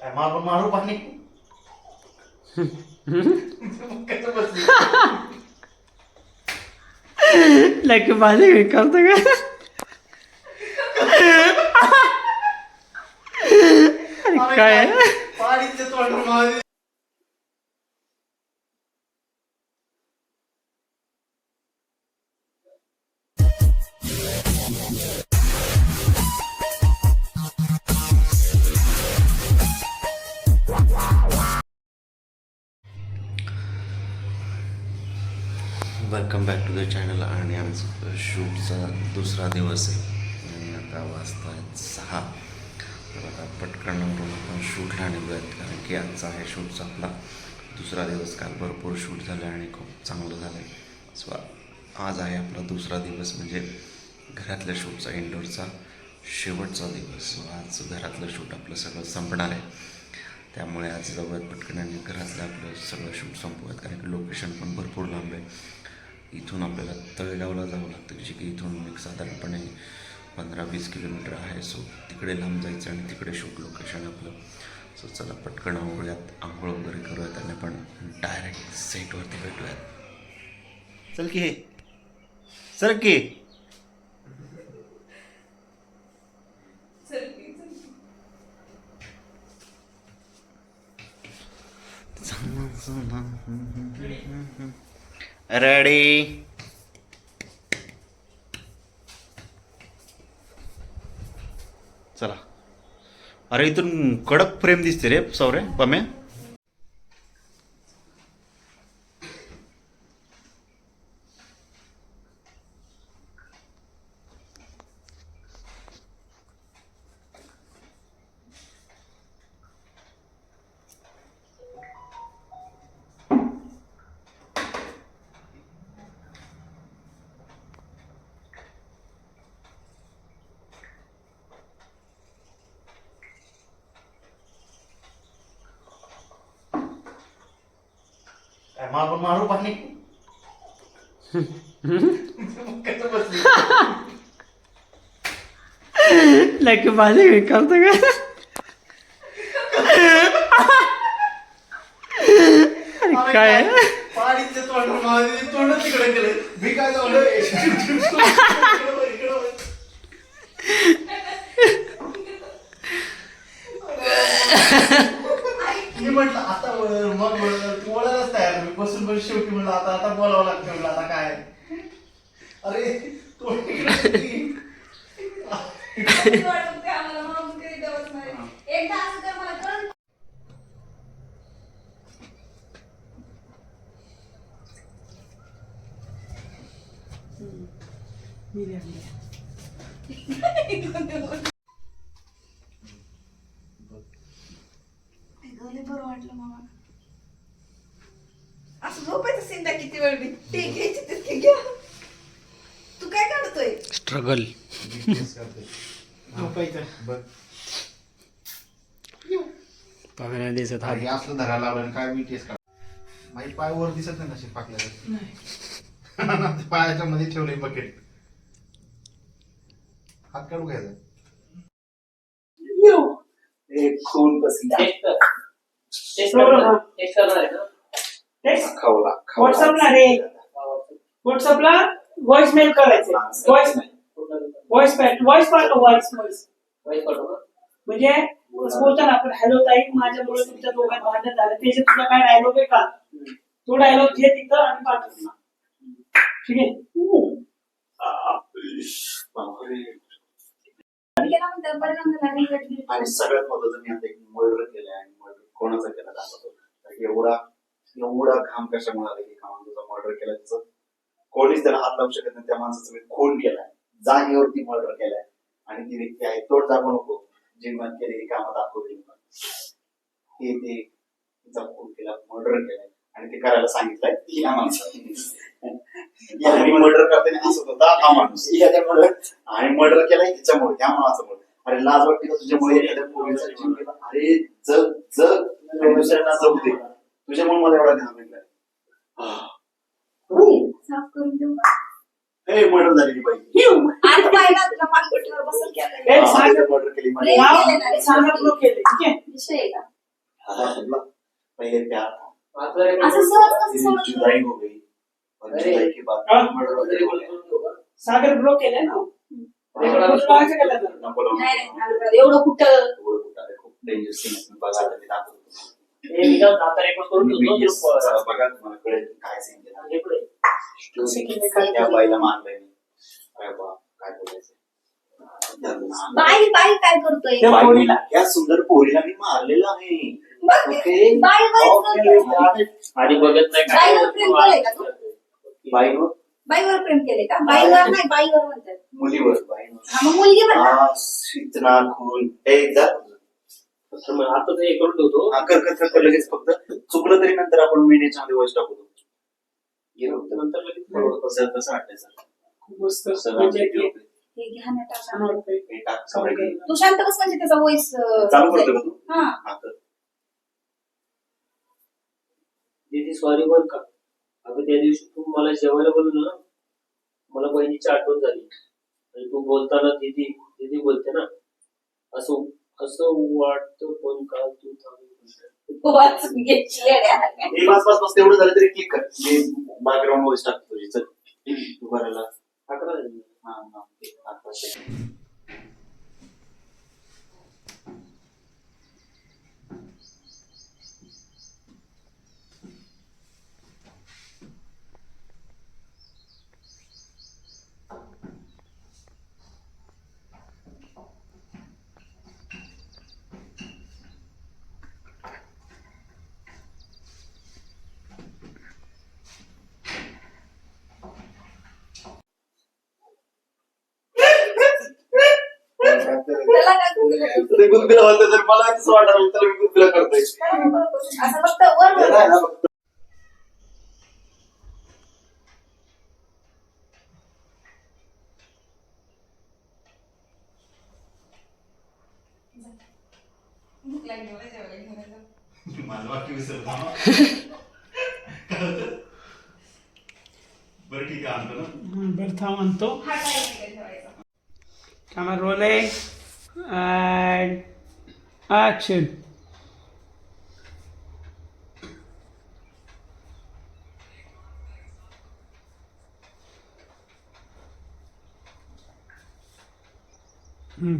काय मारू मारू पाणी कसं बसली लकी माझे मी करतो का अरे काय पाणीचे तोंड माझे welcome back to the channel आणि आमचं शूटचा दुसरा दिवस आहे. आणि आता वाजता आहेत सहा. तर आता पटकन आवरून आपण शूटला निघूयात कारण की आजचा आहे शूटचा आपला दुसरा दिवस काल भरपूर शूट झालं आणि खूप चांगलं झालं आहे सो आज आहे आपला दुसरा दिवस म्हणजे घरातल्या शूटचा इंडोरचा शेवटचा दिवस. सो आज घरातलं शूट आपलं सगळं संपणार आहे. त्यामुळे आज जाऊयात पटकन आणि घरातलं आपलं सगळं शूट संपवूयात. कारण की लोकेशन पण भरपूर लांब आहे. इथून आपल्याला तळेगावला जावं लागतं जे की इथून एक साधारणपणे पंधरा वीस किलोमीटर आहे. सो तिकडे लांब जायचं आणि तिकडे शूट लोकेशन आपलं. सो चला पटकन आंघोळ्यात आंघोळ वगैरे करूयात आणि आपण डायरेक्ट सेटवरती भेटूयात. चल की हे. सर की. रेडी चला. अरे इथून कडक फ्रेम दिसते रे सौरे पम्या. काय मारू मारू पाणी? कसं बसली लकी माझे मी करतो का? अरे काय? पाणीचे तोंड माझे तोंड तिकडे केलं मी काय जाऊ नाही. मी बसून बसून शेवटी म्हटलं आता आता बोलावं लागतं म्हटलं आता काय? अरे केली. एकदा असं कर मला कळलं. लय बरं वाटलं मामा असं झोपायचं सिंधा किती वेळ बी ते घ्यायचे तितके घ्या तू काय काढतोय स्ट्रगल. पगार दिसत हा हे असलं धरायला लावलं आणि काय मी टेस्ट काढ माझी पाय वर दिसत नाही नशीब पाकल्या पायाच्या मध्ये ठेवले बकेट हात काढू घ्यायचा खून खावला व्हॉट्सअपला रे व्हॉट्सअपला व्हॉइस मेल करायचं व्हॉइस व्हॉइस व्हॉइस पाठव व्हॉइस व्हॉइस म्हणजे बोलताना आपण हॅलो ताई माझ्यामुळे तुमच्या दोघांत भांडण झालं. त्याचे तुझा काय डायलॉग आहे का? तो डायलॉग घे तिथं आणि पाठव ना. ठीक आहे. आणि सगळ्यात महत्वाचं मी आता एक मर्डर केलंय आणि मर्डर कोणाचा केला दाखवतो एवढा एवढा घाम कशामुळे आला की कामा तुझा मर्डर केलाय त्याचं कोणीच त्याला हात लावू शकत नाही त्या माणसाचा मी खून केलाय. जागेवरती मर्डर केलाय. आणि ती व्यक्ती आहे तोड दाखवू नको. जीवनात केलेली कामं दाखवली हे ते तिचा खून केला मर्डर केलाय. आणि ते करायला सांगितलंय या माणसाने मर्डर करताना हसत होता हा माणूस. आणि मर्डर केलाय तिच्यामुळे त्या माणसामुळे. अरे लाज वाटते का तुझ्यामुळे एखाद्या पोरीचा जीव गेला? अरे जग जग. दुसऱ्यांना जगू दे. तुझ्यामुळे मला एवढा घाम. साफ करून देऊ? हे मर्डर झालेली बाई. आता पाहिला तुला पानपट्टीवर सांग. मर्डर केली माझी. केलं रे, सांगा केले. ठीक आहे? विषय आहे का? वाला सुनला पहले प्यार था असं सहज कसं फिर समजलं? जुदाई हो गई. और अरे. जुदाई के बाद हाँ. मर्डर वगैरह हो गया सागर ब्लॉक केलंय ना? लावायचं केलं तर. नको लावू. नाही नाही, नाही, एवढं कुठं? एवढं कुठं? आहे, खूप आहे. बघा आता मी दाखवतो. तुम्हाला. हे मी बघा तुम्हाला कळेल की काय केला हे. त्या बाईला मारलंय मी अरे बा काय बोलायचं बाई बाई काय करतोय? त्या पोरीला. या सुंदर पोरीला मी मारलेलं आहे. बघ, ओके? बाई बाई करतोय. आणि बघत नाही बाईवर प्रेम केलंय का तू? बाईवर? बाईवर प्रेम केले का? बाईवर नाही बाईवर म्हणतात. मुलीवर बाईवर. हा, मग मुलगी हा खून एकदा आता ते हे करून ठेवतो. हा, कर कर कर कर लगेच फक्त. चुकलं तरी नंतर आपण मिनिटच्या मध्ये वॉइस टाकू. खूप मस्त. म्हणजे हे घ्या ना टाका. तू शांत बस म्हणजे त्याचा वॉइस हा. दीदी सॉरी बर का? अगं त्या दिवशी तू मला जेवायला बोलू ना मला बहिणीची आठवण झाली. आणि तू बोलताना दीदी दीदी बोलते ना असं असं वाटतं पण का तू बोलते. वाचून घ्यायची येड्या. हे बस बस बस तेवढं झालं तरी क्लिक कर. मी बॅकग्राऊंड वॉइस टाकतो तुझी चल. तू करायला अकरा हा हा second. त्याला काय गुंगीला करतो? ते गुदगुला म्हणते तर मला असं वाटायला त्याला मी गुदगुला करतोय. असं फक्त वर. माझं वाक्य विसरला. बरं ठीक आहे आणतो ना. बरं थांब म्हणतो हा कॅमेरा रोल आहे. and action. Hmm.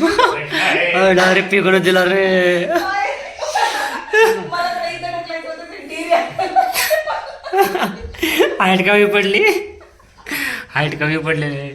डायरेक्ट पिकडून दिला रे. हाईट कमी पडली हाईट कमी पडलेली